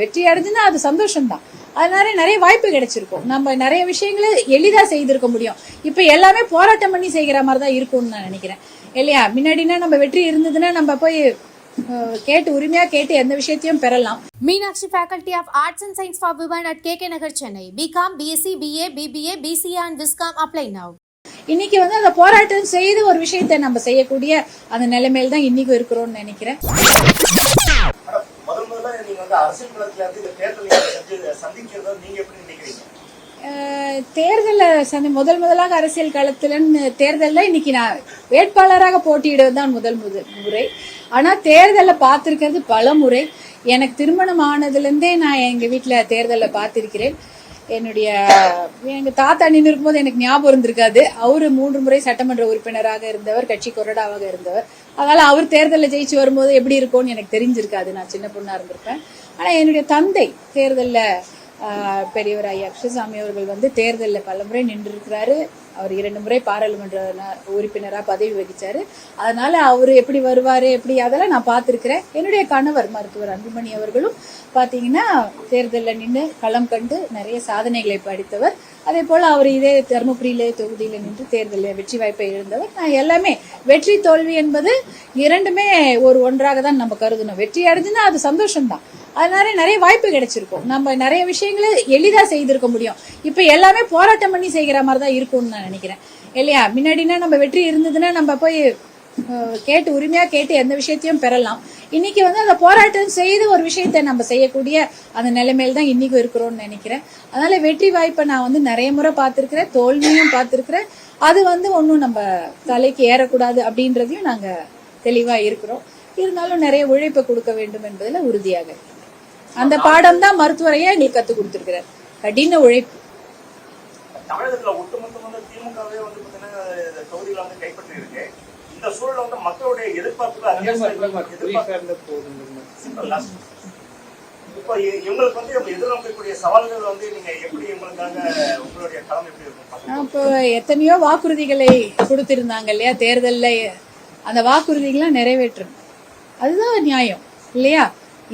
வெற்றி அடைஞ்சுன்னா அது சந்தோஷம் தான் அதனால நிறைய வாய்ப்பு கிடைச்சிருக்கும் நம்ம நிறைய விஷயங்களை எளிதாக செய்திருக்க முடியும் இப்போ எல்லாமே போராட்டம் பண்ணி செய்கிற மாதிரி தான் இருக்கும்னு நான் நினைக்கிறேன் இல்லையா முன்னாடினா நம்ம வெற்றி இருந்ததுன்னா நம்ம போய் கேட்டு உரிமையா கேட்டு எந்த விஷயத்தையும் பெறலாம் Meenakshi faculty of arts and science for women at K K Nagar Chennai BCom BSc BA BBA BCA and viscom apply now இன்னைக்கு வந்து அந்த போராட்டம் செய்து ஒரு விஷயத்தை நம்ம செய்யக்கூடிய அந்த நிலைமையில தான் இன்னைக்கு இருக்கிறோம்னு நினைக்கிறேன் வந்து தேர்தலை சந்தி முதல் முதலாக அரசியல் களத்தில்னு தேர்தலில் இன்னைக்கு நான் வேட்பாளராக போட்டியிடுவது தான் முதல் முதல் முறை ஆனால் தேர்தலில் பார்த்துருக்கிறது பல முறை எனக்கு திருமணம் ஆனதுலேருந்தே நான் எங்கள் வீட்டில் தேர்தலில் பார்த்திருக்கிறேன் என்னுடைய எங்க தாத்தா நின்று இருக்கும்போது எனக்கு ஞாபகம் இருந்திருக்காது அவரு மூன்று முறை சட்டமன்ற உறுப்பினராக இருந்தவர் கட்சி கொறடாவாக இருந்தவர் அதனால அவர் தேர்தலில் ஜெயிச்சு வரும்போது எப்படி இருக்கும்னு எனக்கு தெரிஞ்சிருக்காது நான் சின்ன பொண்ணா இருந்திருப்பேன் ஆனா என்னுடைய தந்தை தேர்தலில் பெரியவர் ஐயா கிருஷ்ணசாமி அவர்கள் வந்து தேர்தலில் பல முறை இருக்கிறாரு அவர் இரண்டு முறை பாராளுமன்ற உறுப்பினராக பதவி வகித்தார் அதனால் அவர் எப்படி வருவார் எப்படி அதெல்லாம் நான் பார்த்துருக்கிறேன் என்னுடைய கணவர் மருத்துவர் அன்புமணி அவர்களும் பார்த்தீங்கன்னா தேர்தலில் நின்று களம் கண்டு நிறைய சாதனைகளை படித்தவர் அதே போல் அவர் இதே தருமபுரியிலே தொகுதியில் நின்று தேர்தலில் வெற்றி வாய்ப்பை இருந்தவர் நான் எல்லாமே வெற்றி தோல்வி என்பது இரண்டுமே ஒரு ஒன்றாக தான் நம்ம கருதணும் வெற்றி அடைஞ்சுன்னா அது சந்தோஷம்தான் அதனால நிறைய வாய்ப்பு கிடைச்சிருக்கும் நம்ம நிறைய விஷயங்களை எளிதாக செய்திருக்க முடியும் இப்போ எல்லாமே போராட்டம் பண்ணி செய்கிற மாதிரி தான் இருக்கும்னு நான் நினைக்கிறேன் இல்லையா முன்னாடினா நம்ம வெற்றி இருந்ததுன்னா நம்ம போய் கேட்டு உரிமையா கேட்டு எந்த விஷயத்தையும் பெறலாம் இன்னைக்கு வந்து அந்த போராட்டம் செய்து ஒரு விஷயத்தை நம்ம செய்யக்கூடிய அந்த நிலைமையில தான் இன்னைக்கும் இருக்கிறோம்னு நினைக்கிறேன் அதனால வெற்றி வாய்ப்பை நான் வந்து நிறைய முறை பார்த்துருக்கிறேன் தோல்வியும் பார்த்துருக்குறேன் அது வந்து ஒன்றும் நம்ம தலைக்கு ஏறக்கூடாது அப்படின்றதையும் நாங்கள் தெளிவாக இருக்கிறோம் இருந்தாலும் நிறைய உழைப்பை கொடுக்க வேண்டும் என்பதில் உறுதியாக இருக்கிறோம் அந்த பாடம் தான் மருத்துவரையே எங்களுக்கு கத்து கொடுத்துருக்கிறார் கடின உழைப்பு எத்தனையோ வாக்குறுதிகளை கொடுத்திருந்தாங்க இல்லையா தேர்தல்ல அந்த வாக்குறுதிகள்லாம் நிறைவேற்றும் அதுதான் நியாயம் இல்லையா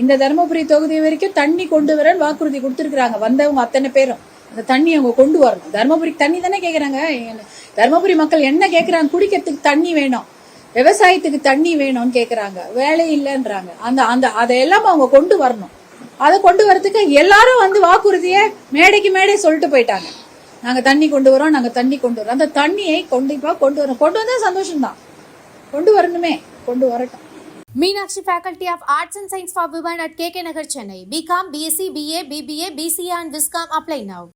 இந்த தருமபுரி தொகுதி வரைக்கும் தண்ணி கொண்டு வரன்னு வாக்குறுதி கொடுத்துருக்குறாங்க வந்தவங்க அத்தனை பேரும் அந்த தண்ணி அவங்க கொண்டு வரணும் தருமபுரிக்கு தண்ணி தானே கேட்குறாங்க தருமபுரி மக்கள் என்ன கேட்குறாங்க குடிக்கிறதுக்கு தண்ணி வேணும் விவசாயத்துக்கு தண்ணி வேணும்னு கேட்குறாங்க வேலை இல்லைன்றாங்க அந்த அந்த அதையெல்லாம் அவங்க கொண்டு வரணும் அதை கொண்டு வரதுக்கு எல்லாரும் வந்து வாக்குறுதியை மேடைக்கு மேடை சொல்லிட்டு போயிட்டாங்க நாங்கள் தண்ணி கொண்டு வரோம் நாங்கள் தண்ணி கொண்டு வரோம் அந்த தண்ணியை கண்டிப்பாக கொண்டு வரோம் கொண்டு வந்தால் சந்தோஷம்தான் கொண்டு வரணுமே கொண்டு வரட்டும் Meenakshi, Faculty of Arts and Science for Women at KK Nagar, Chennai. BCom, BSc, BA, BBA, BCA and Viscom apply now.